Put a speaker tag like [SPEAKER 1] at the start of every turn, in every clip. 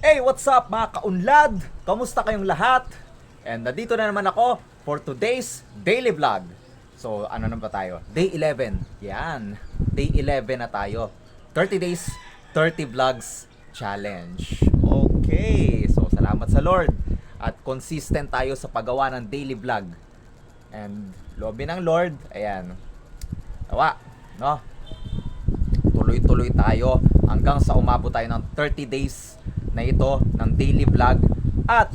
[SPEAKER 1] Hey, what's up mga kaunlad? Kamusta kayong lahat? And nandito na naman ako for today's daily vlog. So, ano na ba tayo? Day 11. Yan. Day 11 na tayo. 30 days, 30 vlogs challenge. Okay. So, salamat sa Lord. At consistent tayo sa paggawa ng daily vlog. And, lobby ng Lord, ayan. Tawa, no? tuloy-tuloy tayo hanggang sa umabot tayo ng 30 days na ito ng daily vlog at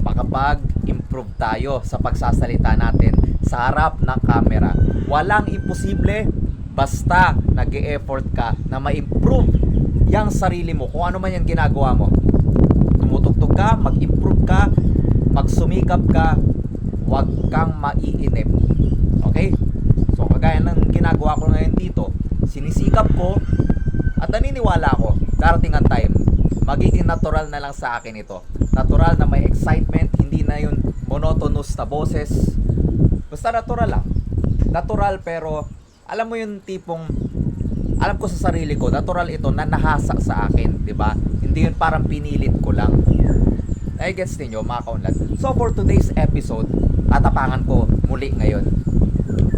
[SPEAKER 1] makapag-improve tayo sa pagsasalita natin sa harap ng camera. Walang imposible basta nag effort ka na ma-improve yung sarili mo kung ano man yung ginagawa mo. Tumutugtog ka, mag-improve ka, magsumikap ka, huwag kang maiinip. Okay? So kagaya ng ginagawa ko ngayon dito, sinisikap ko at naniniwala ako, darating ang time, magiging natural na lang sa akin ito. Natural na may excitement, hindi na yun monotonous na boses. Basta natural lang. Natural pero alam mo yung tipong alam ko sa sarili ko, natural ito na nahasa sa akin, 'di ba? Hindi yun parang pinilit ko lang. Ay gets ninyo mga kaunlad. So for today's episode, tatapangan ko muli ngayon.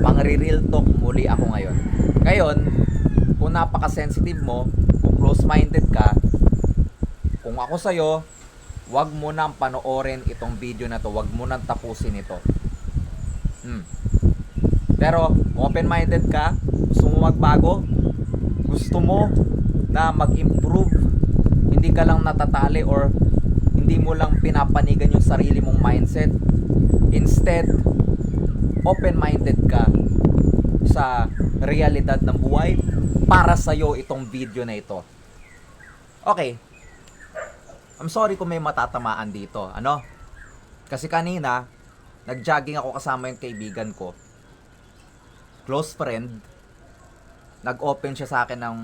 [SPEAKER 1] Pang real talk muli ako ngayon. Ngayon, kung napaka-sensitive mo, kung close-minded ka, kung ako sa'yo, wag mo nang panoorin itong video na to. Wag mo nang tapusin ito. Hmm. Pero, open-minded ka, gusto mo magbago, gusto mo na mag-improve, hindi ka lang natatali or hindi mo lang pinapanigan yung sarili mong mindset. Instead, open-minded ka sa realidad ng buhay para sa'yo itong video na ito. Okay. I'm sorry kung may matatamaan dito. Ano? Kasi kanina, nag-jogging ako kasama yung kaibigan ko. Close friend. Nag-open siya sa akin ng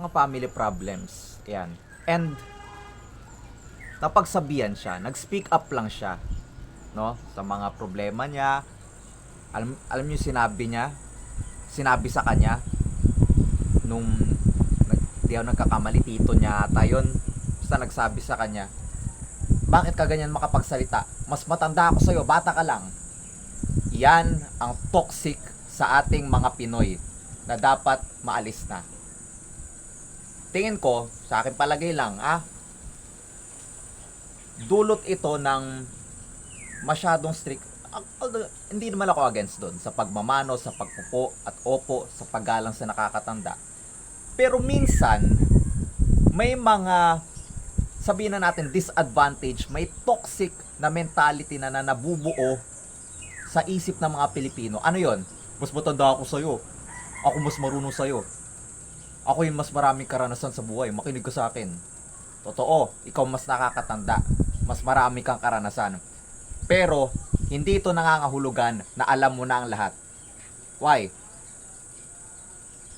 [SPEAKER 1] mga family problems. Yan. And, napagsabihan siya. Nag-speak up lang siya. No? Sa mga problema niya. Alam, alam niyo sinabi niya? Sinabi sa kanya, nung di ako nagkakamali, tito niya ata yun. Basta nagsabi sa kanya, bakit ka ganyan makapagsalita? Mas matanda ako sa'yo, bata ka lang. Yan ang toxic sa ating mga Pinoy na dapat maalis na. Tingin ko, sa akin palagay lang, ah, dulot ito ng masyadong strict although, hindi naman ako against doon sa pagmamano, sa pagpupo at opo, sa paggalang sa nakakatanda. Pero minsan, may mga sabihin na natin disadvantage, may toxic na mentality na, na nabubuo sa isip ng mga Pilipino. Ano yon? Mas matanda ako sa'yo. Ako mas marunong sa'yo. Ako yung mas maraming karanasan sa buhay. Makinig ka sa akin. Totoo, ikaw mas nakakatanda. Mas marami kang karanasan. Pero, hindi ito nangangahulugan na alam mo na ang lahat. Why?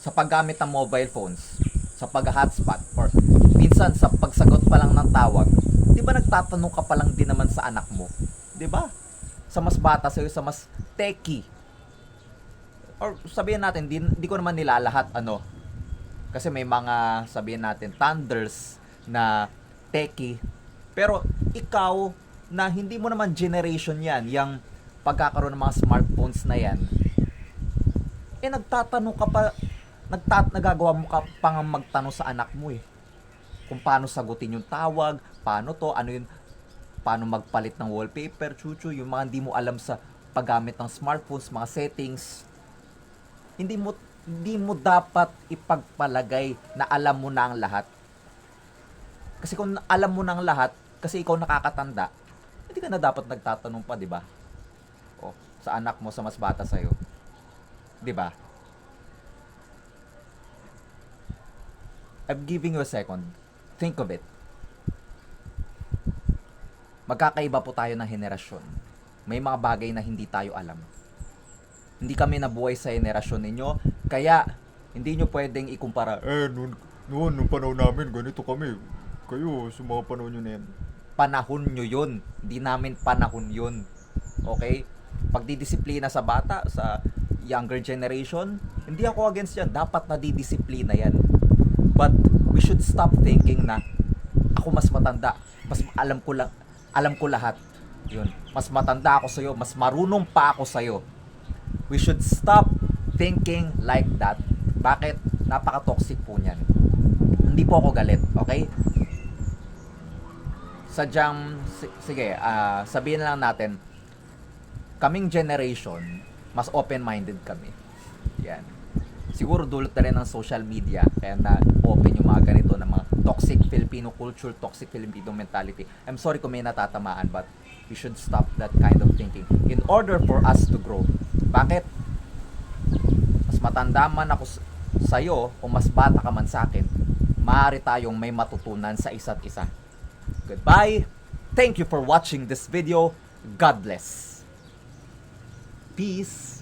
[SPEAKER 1] Sa paggamit ng mobile phones, sa pag-hotspot, or minsan sa pagsagot pa lang ng tawag, di ba nagtatanong ka pa lang din naman sa anak mo? Di ba? Sa mas bata sa'yo, sa mas techie. Or sabihin natin, di, di ko naman nilalahat ano. Kasi may mga, sabihin natin, thunders na techie. Pero ikaw, na hindi mo naman generation yan, yung pagkakaroon ng mga smartphones na yan, eh nagtatanong ka pa, nagtat, nagagawa mo ka pa nga magtanong sa anak mo eh. Kung paano sagutin yung tawag, paano to, ano yun, paano magpalit ng wallpaper, chuchu, yung mga hindi mo alam sa paggamit ng smartphones, mga settings. Hindi mo hindi mo dapat ipagpalagay na alam mo na ang lahat. Kasi kung alam mo na ang lahat, kasi ikaw nakakatanda, hindi ka na dapat nagtatanong pa, di ba? O, sa anak mo, sa mas bata sa'yo. Di ba? I'm giving you a second. Think of it. Magkakaiba po tayo ng henerasyon. May mga bagay na hindi tayo alam. Hindi kami nabuhay sa henerasyon ninyo, kaya hindi nyo pwedeng ikumpara,
[SPEAKER 2] Eh, noon, noon, nung panahon namin, ganito kami. Kayo, sa mga panahon nyo na yan.
[SPEAKER 1] Panahon nyo yun. Hindi namin panahon yun. Okay? Pagdidisiplina sa bata, sa younger generation, hindi ako against yan. Dapat nadidisiplina yan. But we should stop thinking na ako mas matanda. Mas alam ko lang, alam ko lahat. Yun. Mas matanda ako sa'yo. Mas marunong pa ako sa'yo. We should stop thinking like that. Bakit? Napaka-toxic po niyan. Hindi po ako galit, okay? Sadyang, si- sige, ah, sabihin lang natin, kaming generation, mas open-minded kami. Yan. Siguro dulot na rin ng social media, kaya na-open yung mga ganito ng mga toxic Filipino culture, toxic Filipino mentality. I'm sorry kung may natatamaan, but we should stop that kind of thinking in order for us to grow. Bakit? Mas matanda man ako sa'yo, o mas bata ka man sa akin, maaari tayong may matutunan sa isa't isa. Goodbye. Thank you for watching this video. God bless. Peace.